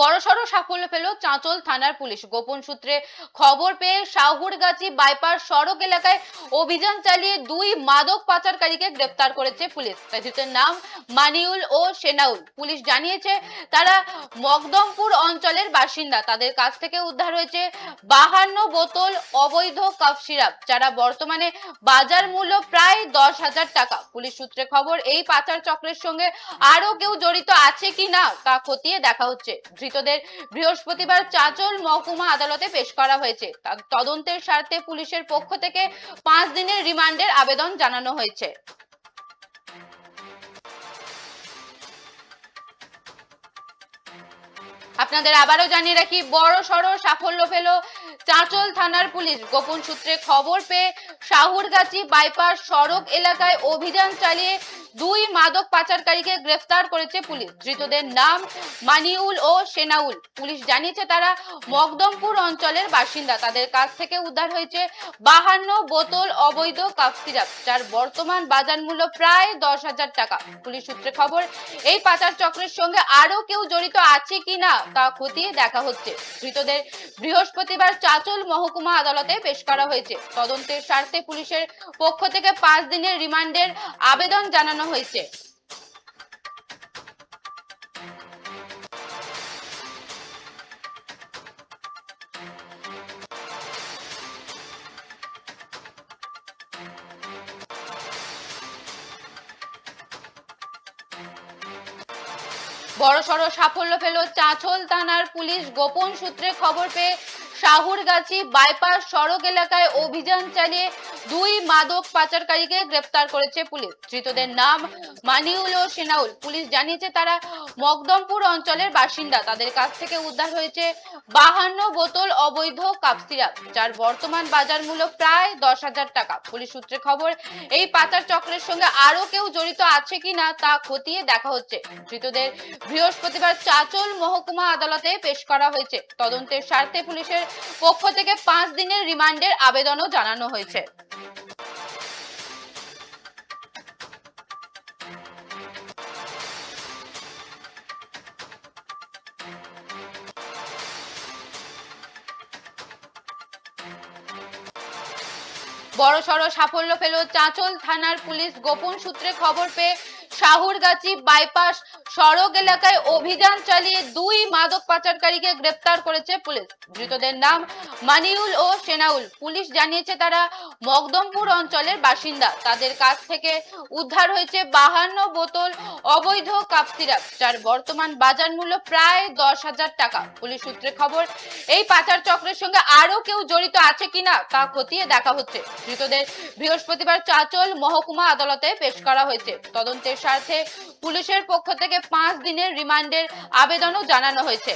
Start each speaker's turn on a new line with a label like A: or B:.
A: বড়সড় সাফল্য পেল চাঁচল থানার পুলিশ। গোপন সূত্রে খবর পেয়ে শাহুরগাছি বাইপাস সড়ক এলাকায় অভিযান চালিয়ে দুই মাদক পাচারকারীকে গ্রেপ্তার করেছে পুলিশ। তাদের নাম মানিউল ও সেনাউল। পুলিশ জানিয়েছে, তারা মকদমপুর অঞ্চলের বাসিন্দা। তাদের কাছ থেকে উদ্ধার হয়েছে বাহান্ন বোতল অবৈধ কাফ সিরাপ, যারা বর্তমানে বাজার মূল্য প্রায় দশ হাজার টাকা। পুলিশ সূত্রে খবর, এই পাচার চক্রের সঙ্গে আরও কেউ জড়িত আছে কি না তা খতিয়ে দেখা হচ্ছে। ধৃতদের বৃহস্পতিবার চাচল মহকুমা আদালতে পেশ করা হয়েছে। তদন্তের স্বার্থে পুলিশের পক্ষ থেকে পাঁচ দিনের রিমান্ডের আবেদন জানানো হয়েছে। আপনাদের আবারও জানিয়ে রাখি, বড় সড় সাফল্য পেল চাঁচল থানার পুলিশ। গোপন সূত্রে খবর পেয়ে শাহুরগাছি বাইপাস সড়ক এলাকায় অভিযান চালিয়ে দুই মাদক পাচারকারীকে গ্রেফতার করেছে পুলিশ। ধৃতদের নাম মানিউল ও সেনাউল। পুলিশ জানিয়েছে তারা মকদমপুর অঞ্চলের বাসিন্দা। তাদের কাছ থেকে উদ্ধার হয়েছে বাহান্ন বোতল অবৈধ কাপ সিরাপ যার বর্তমান বাজার মূল্য প্রায় দশ হাজার টাকা। পুলিশ সূত্রে খবর, এই পাচার চক্রের সঙ্গে আরও কেউ জড়িত আছে কিনা তা খতিয়ে দেখা হচ্ছে। ধৃতদের বৃহস্পতিবার চাচল মহকুমা আদালতে পেশ করা হয়েছে। তদন্তের স্বার্থে পুলিশের পক্ষ থেকে পাঁচ দিনের রিমান্ডের আবেদন জানানো হয়েছে। বড়সড় সাফল্য পেল চাঁচল থানার পুলিশ। গোপন সূত্রে খবর পেয়ে শাহুরগাছি বাইপাস সড়ক এলাকায় অভিযান চালিয়ে দুই মাদক পাচারকারীকে গ্রেপ্তার করেছে পুলিশ। ধৃতদের নাম মানিউল ও সেনাউল। পুলিশ জানিয়েছে, তারা মকদমপুর অঞ্চলের বাসিন্দা। তাদের কাছ থেকে উদ্ধার হয়েছে বাহান্ন বোতল অবৈধ কাপ সিরাপ, যার বর্তমান বাজার মূল্য প্রায় দশ হাজার টাকা। পুলিশ সূত্রে খবর, এই পাচার চক্রের সঙ্গে আরও কেউ জড়িত আছে কিনা তা খতিয়ে দেখা হচ্ছে। ধৃতদের বৃহস্পতিবার চাচল মহকুমা আদালতে পেশ করা হয়েছে। তদন্তের স্বার্থে পুলিশের পক্ষ থেকে পাঁচ দিনের রিমান্ডের আবেদনও জানানো হয়েছে। বড়সড় সাফল্য পেল চাঁচল থানার পুলিশ। গোপন সূত্রে খবর পেয়ে শাহুরগাছি বাইপাস সড়ক এলাকায় অভিযান চালিয়ে দুই মাদক পাচারকারীকে গ্রেপ্তার করেছে পুলিশ। ধৃতদের নাম মানিউল ও সেনাউল। পুলিশ জানিয়েছে তারা মকদমপুর অঞ্চলের বাসিন্দা। তাদের কাছ থেকে উদ্ধার হয়েছে বাহান্ন বোতল অবৈধ কাপ সিরাপ, যার বর্তমান বাজার মূল্য প্রায় দশ হাজার টাকা। পুলিশ সূত্রে খবর, এই পাচার চক্রের সঙ্গে আরও কেউ জড়িত আছে কিনা তা খতিয়ে দেখা হচ্ছে। ধৃতদের বৃহস্পতিবার চাচল মহকুমা আদালতে পেশ করা হয়েছে। তদন্তের স্বার্থে পুলিশের পক্ষ থেকে পাঁচ দিনের রিমান্ডের আবেদনও জানানো হয়েছে।